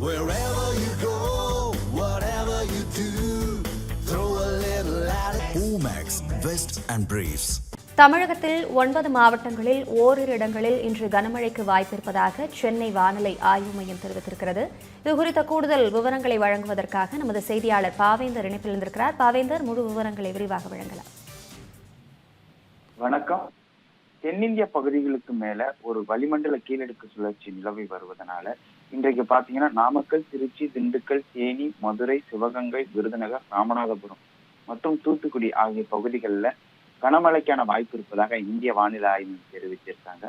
Wherever you go, whatever you do, throw a little at it. Omax, Vest and Briefs. தமிழகத்தில் ஒன்பது மாவட்டங்களில் ஓரிரு இடங்களில் இன்று கனமழைக்கு வாய்ப்பிருப்பதாக சென்னை வானிலை ஆய்வு மையம் தெரிவித்திருக்கிறது இது குறித்த கூடுதல் விவரங்களை வழங்குவதற்காக நமது செய்தியாளர் பாவேந்தர் இணைப்பில் இருந்திருக்கிறார் பாவேந்தர் முழு விவரங்களை விரிவாக வழங்கலாம் வணக்கம் தென்னிந்திய பகுதிகளுக்கு மேல ஒரு வளிமண்டல கீழடுக்கு சுழற்சி நிலவி வருவதனால இன்றைக்கு பாத்தீங்கன்னா நாமக்கல் திருச்சி திண்டுக்கல் தேனி மதுரை சிவகங்கை விருதுநகர் ராமநாதபுரம் மற்றும் தூத்துக்குடி ஆகிய பகுதிகளில் கனமழைக்கான வாய்ப்பு இருப்பதாக இந்திய வானிலை ஆய்வு தெரிவித்திருக்காங்க. தெரிவிச்சிருக்காங்க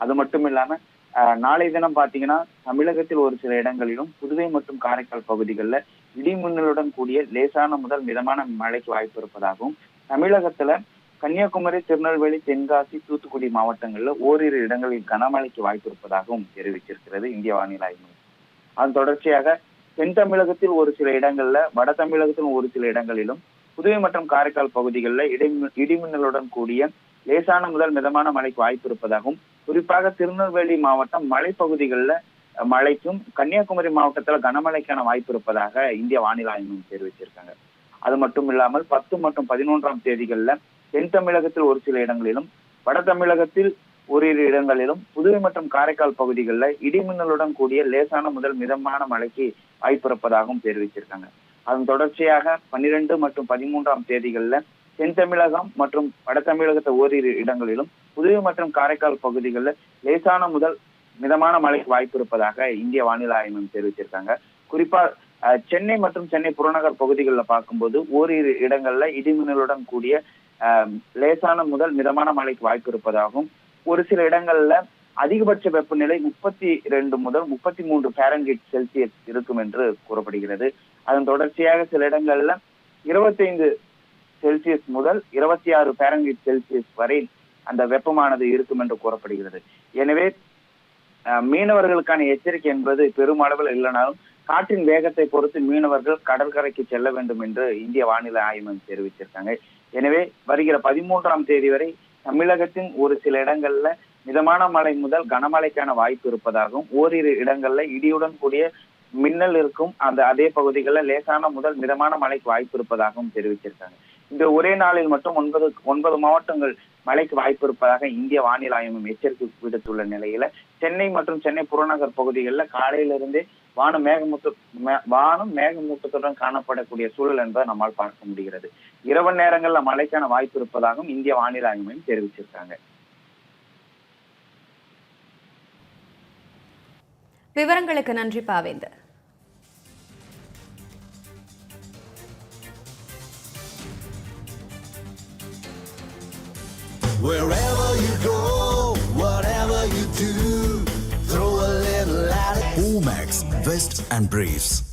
அது மட்டும் இல்லாம ஆஹ், நாளை தினம் பாத்தீங்கன்னா தமிழகத்தில் ஒரு சில இடங்களிலும் புதுவை மற்றும் காரைக்கால் பகுதிகளில் இடி மின்னலுடன் கூடிய லேசான முதல் மிதமான மழைக்கு வாய்ப்பு இருப்பதாகவும் தமிழகத்துல கன்னியாகுமரி திருநெல்வேலி தென்காசி தூத்துக்குடி மாவட்டங்களில் ஓரிரு இடங்களில் கனமழைக்கு வாய்ப்பு இருப்பதாகவும் தெரிவிச்சிருக்கிறது இந்திய வானிலை ஆய்வு அதன் தொடர்ச்சியாக தென் தமிழகத்தில் ஒரு சில இடங்கள்ல வட தமிழகத்தில் ஒரு சில இடங்களிலும் புதுவை மற்றும் காரைக்கால் பகுதிகளில் இடி இடிமின்னலுடன் கூடிய லேசான முதல் மிதமான மழைக்கு வாய்ப்பு இருப்பதாகவும் குறிப்பாக திருநெல்வேலி மாவட்டம் மலைப்பகுதிகளில் மழைக்கும் கன்னியாகுமரி மாவட்டத்துல கனமழைக்கான வாய்ப்பு இருப்பதாக இந்திய வானிலை ஆய்வு தெரிவிச்சிருக்காங்க அது மட்டும் இல்லாமல் பத்து மற்றும் பதினொன்றாம் தேதிகளில் தென் தமிழகத்தில் ஒரு சில இடங்களிலும் வட தமிழகத்தில் ஓரிரு இடங்களிலும் புதுவை மற்றும் காரைக்கால் பகுதிகளில் இடிமின்னலுடன் கூடிய லேசான முதல் மிதமான மழைக்கு வாய்ப்பிருப்பதாகவும் தெரிவிச்சிருக்காங்க. அதன் தொடர்ச்சியாக பன்னிரெண்டு மற்றும் பதிமூன்றாம் தேதிகள்ல தென் தமிழகம் மற்றும் வட தமிழகத்தை ஓரிரு இடங்களிலும் புதுவை மற்றும் காரைக்கால் பகுதிகளில் லேசான முதல் மிதமான மழைக்கு வாய்ப்பு இருப்பதாக இந்திய வானிலை ஆய்வு மையம் தெரிவிச்சிருக்காங்க. குறிப்பா சென்னை மற்றும் சென்னை புறநகர் பகுதிகளில் பார்க்கும்போது ஓரிரு இடங்கள்ல இடிமின்னலுடன் கூடிய லேசான முதல் மிதமான மழைக்கு வாய்ப்பு இருப்பதாகவும் ஒரு சில இடங்கள்ல அதிகபட்ச வெப்பநிலை முப்பத்தி ரெண்டு முதல் முப்பத்தி மூன்று ஃபாரன்ஹீட் செல்சியஸ் இருக்கும் என்று கூறப்படுகிறது. அதன் தொடர்ச்சியாக சில இடங்கள்ல இருபத்தைந்து செல்சியஸ் முதல் இருபத்தி ஆறு ஃபாரன்ஹீட் செல்சியஸ் வரை அந்த வெப்பமானது இருக்கும் என்று கூறப்படுகிறது. எனவே மீனவர்களுக்கான எச்சரிக்கை என்பது பெருமளவில் இல்லைனாலும் காற்றின் வேகத்தை பொறுத்து மீனவர்கள் கடற்கரைக்கு செல்ல வேண்டும் என்று இந்திய வானிலை ஆய்வு மையம் தெரிவிச்சிருக்காங்க. எனவே வருகிற பதிமூன்றாம் தேதி வரை தமிழகத்தின் ஒரு சில இடங்கள்ல மிதமான மழை முதல் கனமழைக்கான வாய்ப்பு இருப்பதாகவும் ஓரிரு இடங்கள்ல இடியுடன் கூடிய மின்னல் இருக்கும் அந்த அதே பகுதிகளில் லேசான முதல் மிதமான மழைக்கு வாய்ப்பு இருப்பதாகவும் தெரிவிச்சிருக்காங்க. இந்த ஒரே நாளில் மட்டும் ஒன்பது ஒன்பது மாவட்டங்கள் மழைக்கு வாய்ப்பு இருப்பதாக இந்திய வானிலை ஆய்வு எச்சரிக்கை விடுத்துள்ள நிலையில சென்னை மற்றும் சென்னை புறநகர் பகுதிகளில் காலையிலிருந்தே வானம் மேகமூட்ட வானம் மேகமூட்டத்துடன் காணப்படக்கூடிய சூழல் என்பதை நம்மால் பார்க்க முடிகிறது. இரவு நேரங்கள்ல மழைக்கான வாய்ப்பு இருப்பதாகவும் இந்திய வானிலை ஆய்வு மையம் தெரிவிச்சிருக்காங்க. விவரங்களுக்கு நன்றி பாவேந்தர். Wherever Vest and Briefs.